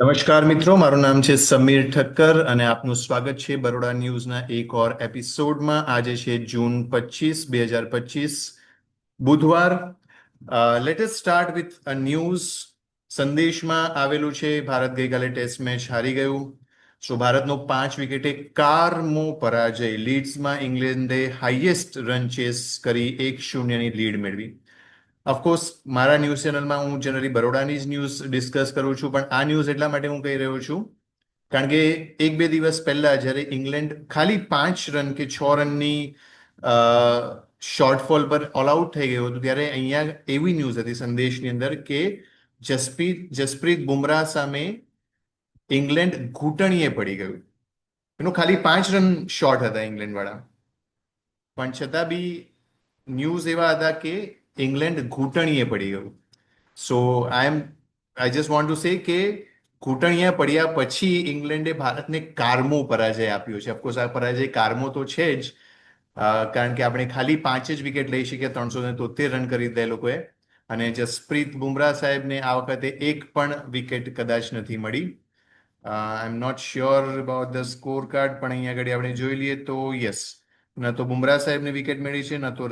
નમસ્કાર મિત્રો, મારું નામ છે સમીર ઠક્કર અને આપનું સ્વાગત છે બરોડા ન્યૂઝના એક ઓર એપિસોડમાં. આજે છે જૂન પચીસ, બે હજાર પચીસ, બુધવાર. Latest start with a news સંદેશમાં આવેલું છે, ભારત ગઈકાલે ટેસ્ટ મેચ હારી ગયું. સો ભારતનો પાંચ વિકેટે કારમો પરાજય. લીડ્સમાં ઇંગ્લેન્ડે હાઈએસ્ટ રન ચેસ કરી, એક શૂન્યની લીડ મેળવી. ઓફકોર્સ મારા ન્યૂઝ ચેનલમાં હું જનરલી બરોડાની જ ન્યૂઝ ડિસ્કસ કરું છું, પણ આ ન્યૂઝ એટલા માટે હું કહી રહ્યો છું, કારણ કે એક બે દિવસ પહેલા જ્યારે ઇંગ્લેન્ડ ખાલી પાંચ રન કે છ રનની શોર્ટફોલ પર ઓલ આઉટ થઈ ગયું હતું, ત્યારે અહીંયા એવી ન્યૂઝ હતી સંદેશની અંદર કે જસપ્રીત જસપ્રીત બુમરાહ સામે ઇંગ્લેન્ડ ઘૂંટણીએ પડી ગયું. એનું ખાલી પાંચ રન શોર્ટ હતા ઇંગ્લેન્ડવાળા પણ છતાં બી ન્યૂઝ એવા હતા કે ઇંગ્લેન્ડ ઘૂંટણીએ પડી ગયું. So I am I just want to say કે ઘૂંટણીયા પડ્યા પછી ઇંગ્લેન્ડે ભારતને કારમો પરાજય આપ્યો છે. ઓફકોર્સ આ પરાજય કારમો તો છે જ કારણ કે આપણે ખાલી પાંચ જ વિકેટ લઈ શકીએ, ત્રણસો ને તોતેર રન કરી દીધા લોકોએ. અને જસપ્રીત બુમરાહ સાહેબને આ વખતે એક પણ વિકેટ કદાચ નથી મળી. I am not sure about the score card પણ અહીંયા આગળ આપણે જોઈ લઈએ તો યસ ન તો બુમરાહ સાહેબને વિકેટ મળી છે, ન તો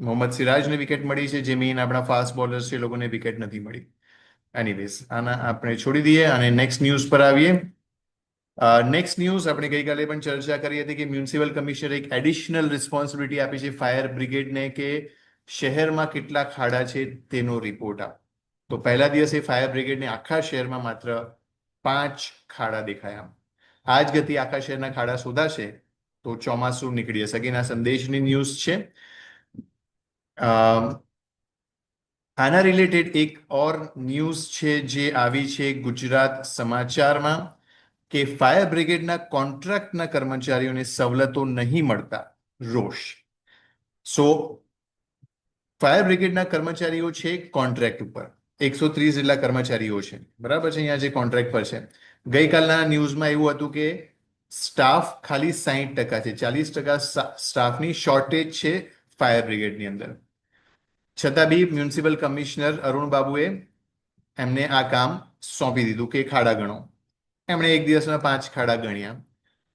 મોહમ્મદ સિરાજને વિકેટ મળી છે, જે મેઇન આપણા ફાસ્ટ બોલર્સ છે, એ લોકોને વિકેટ નથી મળી. એનીવેઝ આના આપણે છોડી દઈએ અને નેક્સ્ટ ન્યૂઝ પર આવીએ. નેક્સ્ટ ન્યૂઝ આપણે ગઈકાલે પણ ચર્ચા કરી હતી કે મ્યુનિસિપલ કમિશનર એક એડિશનલ રિસ્પોન્સિબિલિટી આપી છે ફાયર બ્રિગેડને કે શહેરમાં કેટલા ખાડા છે તેનો રિપોર્ટ આપ. તો પહેલા દિવસે ફાયર બ્રિગેડને આખા શહેરમાં માત્ર પાંચ ખાડા દેખાયા. આ જ ગતિ આખા શહેરના ખાડા શોધાશે તો ચોમાસું નીકળી જશે. કે સંદેશની ન્યૂઝ છે. આના રિલેટેડ એક ઓર ન્યૂઝ છે જે આવી છે ગુજરાત સમાચારમાં કે ફાયર બ્રિગેડના કોન્ટ્રાક્ટના કર્મચારીઓને સવલતો નહીં મળતા, રોષ. સો ફાયર બ્રિગેડના કર્મચારીઓ છે કોન્ટ્રાક્ટ ઉપર. એકસો ત્રીસ જેટલા કર્મચારીઓ છે. બરાબર છે? અહીંયા જે કોન્ટ્રાક્ટ પર છે. ગઈકાલના ન્યૂઝમાં એવું હતું કે સ્ટાફ ખાલી સાહીઠ ટકા છે. ચાલીસ ટકા સ્ટાફની શોર્ટેજ છે ફાયર બ્રિગેડની અંદર. છતાં બી મ્યુનિસિપલ કમિશનર અરુણ બાબુએ એમને આ કામ સોંપી દીધું કે ખાડા ગણો. એમણે એક દિવસના પાંચ ખાડા ગણ્યા.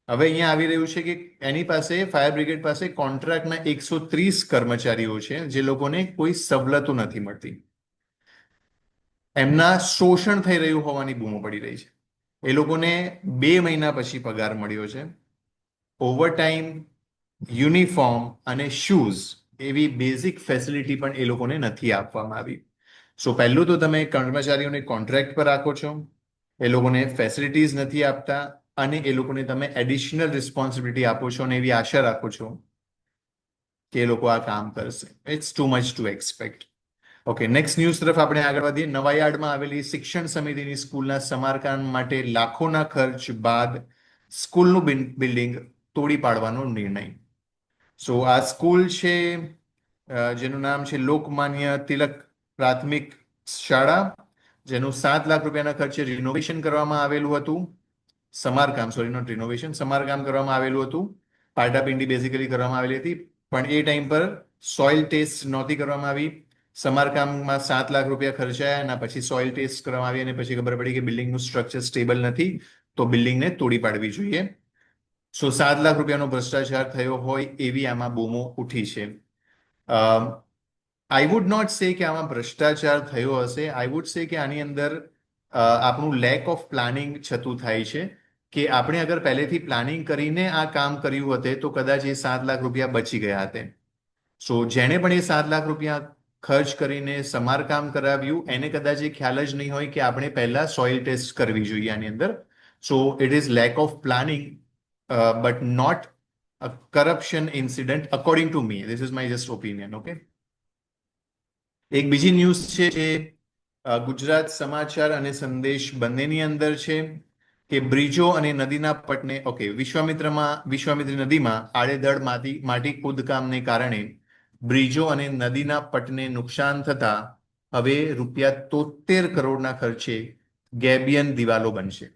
હવે અહીંયા આવી રહ્યું છે કે એની પાસે, ફાયર બ્રિગેડ પાસે કોન્ટ્રાક્ટના એકસો ત્રીસ કર્મચારીઓ છે, જે લોકોને કોઈ સવલતો નથી મળતી. એમના શોષણ થઈ રહ્યું હોવાની બૂમો પડી રહી છે. એ લોકોને બે મહિના પછી પગાર મળ્યો છે. ઓવરટાઈમ યુનિફોર્મ અને શૂઝ એવી બેઝિક ફેસિલિટી પણ એ લોકોને નથી આપવામાં આવી. સો પહેલું તો તમે કર્મચારીઓને કોન્ટ્રાક્ટ પર રાખો છો. એ લોકોને ફેસિલિટીઝ નથી આપતા અને એ લોકોને તમે એડિશનલ રિસ્પોન્સિબિલિટી આપો છો અને એવી આશા રાખો છો કે એ લોકો આ કામ કરશે. It's too much to expect okay next news તરફ આપણે આગળ વધીએ. નવાયાર્ડમાં આવેલી શિક્ષણ સમિતિની સ્કૂલના સમારકામ માટે લાખોના ખર્ચ બાદ સ્કૂલનું બિલ્ડિંગ તોડી પાડવાનો નિર્ણય. સો આ સ્કૂલ છે જેનું નામ છે લોકમાન્ય તિલક પ્રાથમિક શાળા, જેનું સાત લાખ રૂપિયાના ખર્ચે રિનોવેશન કરવામાં આવેલું હતું. સમારકામ સોરી નોટ રિનોવેશન સમારકામ કરવામાં આવેલું હતું. પાટાપિંડી બેઝિકલી કરવામાં આવેલી હતી. પણ એ ટાઈમ પર સોઇલ ટેસ્ટ નહોતી કરવામાં આવી. સમારકામમાં સાત લાખ રૂપિયા ખર્ચાયા અને પછી સોઇલ ટેસ્ટ કરવામાં આવી અને પછી ખબર પડી કે બિલ્ડિંગનું સ્ટ્રક્ચર સ્ટેબલ નથી, તો બિલ્ડિંગને તોડી પાડવી જોઈએ. સો સાત લાખ રૂપિયાનો ભ્રષ્ટાચાર થયો હોય એવી આમાં બૂમો ઉઠી છે. આઈ વુડ નોટ સે કે આમાં ભ્રષ્ટાચાર થયો હશે. આઈ વુડ સે કે આની અંદર આપણું લેક ઓફ પ્લાનિંગ છતું થાય છે કે આપણે અગર પહેલેથી પ્લાનિંગ કરીને આ કામ કર્યું હતે તો કદાચ એ સાત લાખ રૂપિયા બચી ગયા હતે. સો જેણે પણ એ સાત લાખ રૂપિયા ખર્ચ કરીને સમારકામ કરાવ્યું, એને કદાચ એ ખ્યાલ જ નહીં હોય કે આપણે પહેલા સોઇલ ટેસ્ટ કરવી જોઈએ આની અંદર. So it is lack of planning uh, but not a corruption incident according to me. This is my just opinion, okay? એક બીજી ન્યૂઝ છે જે ગુજરાત સમાચાર અને સંદેશ બંનેની અંદર છે કે બ્રિજો અને નદીના પટને ઓકે વિશ્વામિત્રમાં વિશ્વામિત્રી નદીમાં આડેધડ માટી માટી ખોદકામને કારણે બ્રિજો અને નદીના પટને નુકસાન થતા હવે રૂપિયા તોતેર કરોડના ખર્ચે ગેબિયન દિવાલો બનશે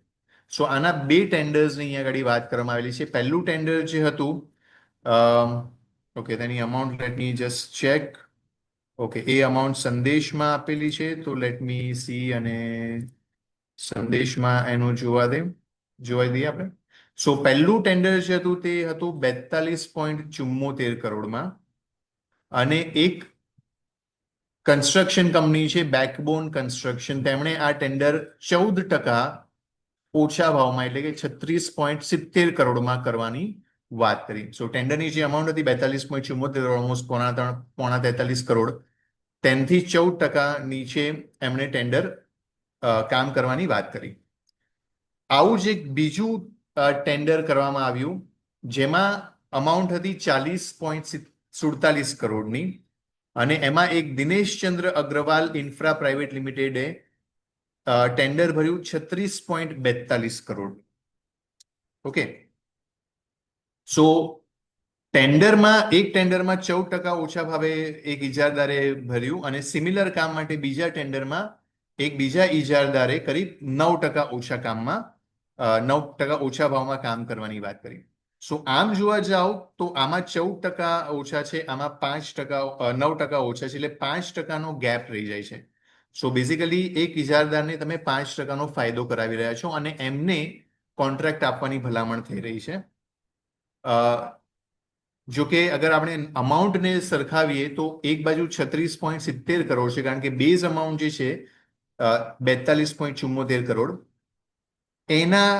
સો આના બે ટેન્ડર્સની અહીંયા આગળ વાત કરવામાં આવેલી છે. પહેલું ટેન્ડર જે હતું ઓકે તેની amount let me just check okay એ અમાઉન્ટ સંદેશમાં આપેલી છે, તો લેટ મી સી અને સંદેશમાં એનું જોવા દે, જોવાઈ દઈએ આપણે. સો પહેલું ટેન્ડર જે હતું તે હતું બેતાલીસ પોઈન્ટ ચુમ્મોતેર કરોડમાં. અને એક કન્સ્ટ્રક્શન કંપની છે બેકબોન કન્સ્ટ્રક્શન તેમણે આ ટેન્ડર ચૌદ ટકા ઓછા ભાવમાં, એટલે કે છત્રીસ પોઈન્ટ સિત્તેર કરોડમાં કરવાની વાત કરી. સો ટેન્ડરની જે અમાઉન્ટ હતી બેતાલીસ પોઈન્ટ ચુમ્મોતેર ઓલમોસ્ટ પોણા ત્રણ, પોણા તેતાલીસ કરોડ, તેનથી ચૌદ ટકા નીચે એમણે ટેન્ડર કામ કરવાની વાત કરી. આવું જ એક બીજું ટેન્ડર કરવામાં આવ્યું, જેમાં અમાઉન્ટ હતી ચાલીસ પોઈન્ટ સુડતાલીસ કરોડની, અને એમાં એક દિનેશચંદ્ર અગ્રવાલ ઇન્ફ્રા પ્રાઇવેટ લિમિટેડે ટેન્ડર ભર્યું છત્રીસ પોઈન્ટ બેતાલીસ કરોડ. ઓકે. સો ટેન્ડરમાં એક ટેન્ડરમાં ચૌદ ટકા ઓછા ભાવે એક ઇજારદારે ભર્યું અને સિમિલર કામ માટે બીજા ટેન્ડરમાં એક બીજા ઇજારદારે કરીબ નવ ટકા ઓછા કામમાં નવ ટકા ઓછા ભાવમાં કામ કરવાની વાત કરી. સો, આમ જોવા જાઓ તો આમાં ચૌદ ટકા ઓછા છે, આમાં પાંચ ટકા નવ ટકા ઓછા છે, એટલે પાંચ ટકાનો ગેપ રહી જાય છે. સો બેઝિકલી એક ઇજારદારને તમે પાંચ ટકાનો ફાયદો કરાવી રહ્યા છો અને એમને કોન્ટ્રાક્ટ આપવાની ભલામણ થઈ રહી છે. જો કે અગર આપણે અમાઉન્ટને સરખાવીએ તો એક બાજુ છત્રીસ પોઈન્ટ સિત્તેર કરોડ છે, કારણ કે બેઝ અમાઉન્ટ જે છે બેતાલીસ પોઈન્ટ ચુમ્મોતેર કરોડ. એના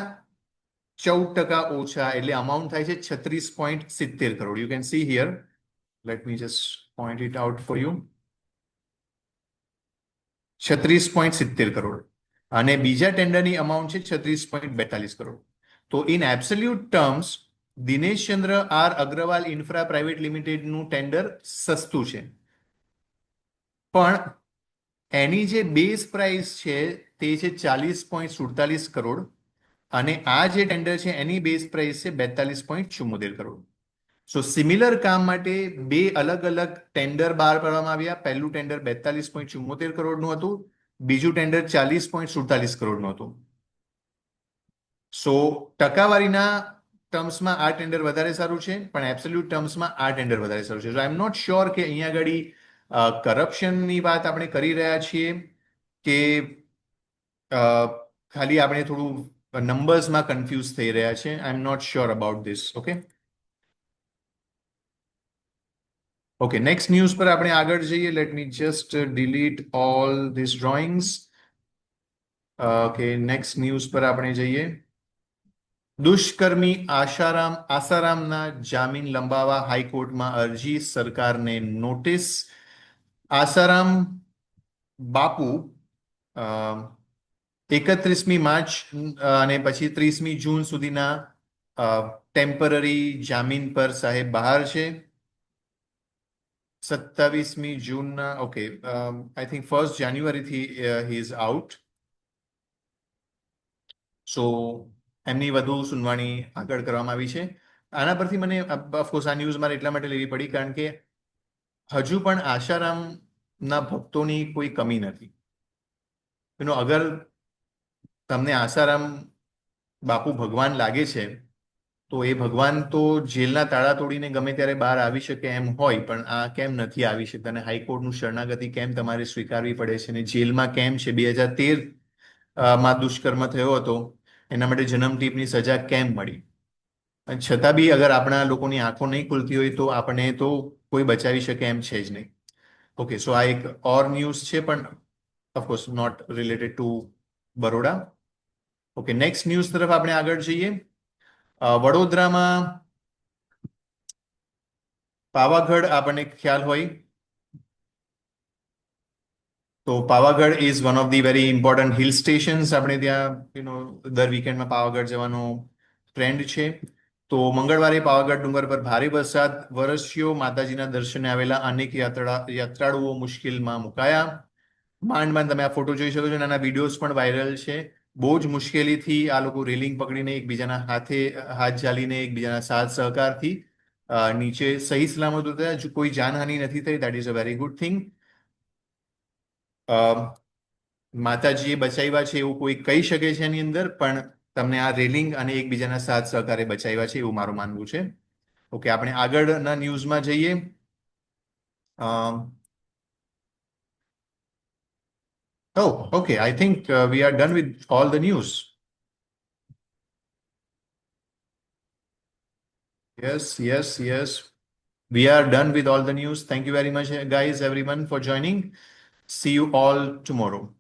ચૌદ ટકા ઓછા એટલે અમાઉન્ટ થાય છે છત્રીસ પોઈન્ટ સિત્તેર crore. You can see here let me just point it out for you છત્રીસ પોઈન્ટ સિત્તેર કરોડ. અને બીજા ટેન્ડરની અમાઉન્ટ છે છત્રીસ પોઈન્ટ બેતાલીસ કરોડ. તો in absolute terms Dinesh Chandra R Agarwal infra private લિમિટેડનું tender સસ્તું છે. પણ એની જે બેઝ પ્રાઇસ છે તે છે ચાલીસ પોઈન્ટ સુડતાલીસ કરોડ અને આ જે ટેન્ડર છે એની બેઝ પ્રાઇસ છે બેતાલીસ પોઈન્ટ ચુમ્મોતેર કરોડ. સો સિમિલર કામ માટે બે અલગ અલગ ટેન્ડર બહાર પાડવામાં આવ્યા. પહેલું ટેન્ડર બેતાલીસ પોઈન્ટ ચુમ્મોતેર કરોડનું હતું. બીજું ટેન્ડર ચાલીસ પોઈન્ટ સુડતાલીસ કરોડનું હતું. સો ટકાવારીના ટર્મ્સમાં આ ટેન્ડર વધારે સારું છે, પણ એબ્સોલ્યુટ ટર્મ્સમાં આ ટેન્ડર વધારે સારું છે. આઈ એમ નોટ શ્યોર કે અહીંયા આગળ કરપ્શનની વાત આપણે કરી રહ્યા છીએ કે ખાલી આપણે થોડું નંબર્સમાં કન્ફ્યુઝ થઈ રહ્યા છે. I am not sure about this okay okay next news પર આપણે આગળ જઈએ. Let me just delete all this drawings okay next news પર આપણે જઈએ. દુષ્કર્મી આશારામ, આસારામના જામીન લંબાવવા હાઈકોર્ટમાં અરજી, સરકારને નોટિસ. આસારામ બાપુ એકત્રીસમી માર્ચ, અને પછી ત્રીસમી જૂન સુધીના ટેમ્પરરી જામીન પર સાહેબ બહાર છે. સત્તાવીસમી જૂનના ઓકે આઈ થિંક ફર્સ્ટ જાન્યુઆરીથી હી ઇઝ આઉટ સો એમની વધુ સુનવાણી આગળ કરવામાં આવી છે. આના પરથી મને ઓફકોર્સ આ ન્યૂઝ મારે એટલા માટે લેવી પડી કારણ કે હજુ પણ આશારામના ભક્તોની કોઈ કમી નથી. એનો અગર તમને આસારામ બાપુ ભગવાન લાગે છે તો એ ભગવાન તો જેલના તાળા તોડીને ગમે ત્યારે બહાર આવી શકે એમ હોય, પણ આ કેમ નથી આવી શકતા અને હાઈકોર્ટનું શરણાગતિ કેમ તમારે સ્વીકારવી પડે છે અને જેલમાં કેમ છે? બે હજાર તેરમાં દુષ્કર્મ થયો હતો, એના માટે જન્મટીપની સજા કેમ મળી? છતાં બી અગર આપણા લોકોની આંખો નહીં ખુલતી હોય તો આપણે તો કોઈ બચાવી શકે એમ છે જ નહીં. ઓકે, સો આ એક ઓર ન્યૂઝ છે પણ of course not related to Baroda. Okay next news તરફ આપણે આગળ જઈએ. વડોદરામાં પાવાગઢ આપણને ખ્યાલ હોય. તો Pavagadh is one of the very important hill stations આપણે ત્યાં યુ નો દર વીકેન્ડમાં પાવાગઢ જવાનો ટ્રેન્ડ છે. તો મંગળવારે પાવાગઢ ડુંગર પર ભારે વરસાદ, વરસ્યો. માતાજીના દર્શને આવેલા અનેક યાત્રા, યાત્રાળુઓ મુશ્કેલમાં મુકાયા. માંડ માંડ તમે આ ફોટો જોઈ શકો છો. નાના વિડીયોઝ પણ વાયરલ છે. બહુ જ મુશ્કેલીથી આ લોકો રેલિંગ પકડીને એકબીજાના હાથે, હાથ ઝાલીને એકબીજાના સાથ સહકારથી નીચે સહી સલામત ઉતર્યા. કોઈ જાનહાનિ નથી થઈ that is a very good thing માતાજીએ બચાવ્યા છે એવું કોઈ કહી શકે છે એની અંદર, પણ તમને આ રેલિંગ અને એકબીજાના સાથ સહકારે બચાવ્યા છે એવું મારું માનવું છે. ઓકે આપણે આગળના ન્યૂઝમાં જઈએ. Oh, okay. I think uh, we are done with all the news. Yes, yes, yes. We are done with all the news. Thank you very much, guys, everyone, for joining. See you all tomorrow.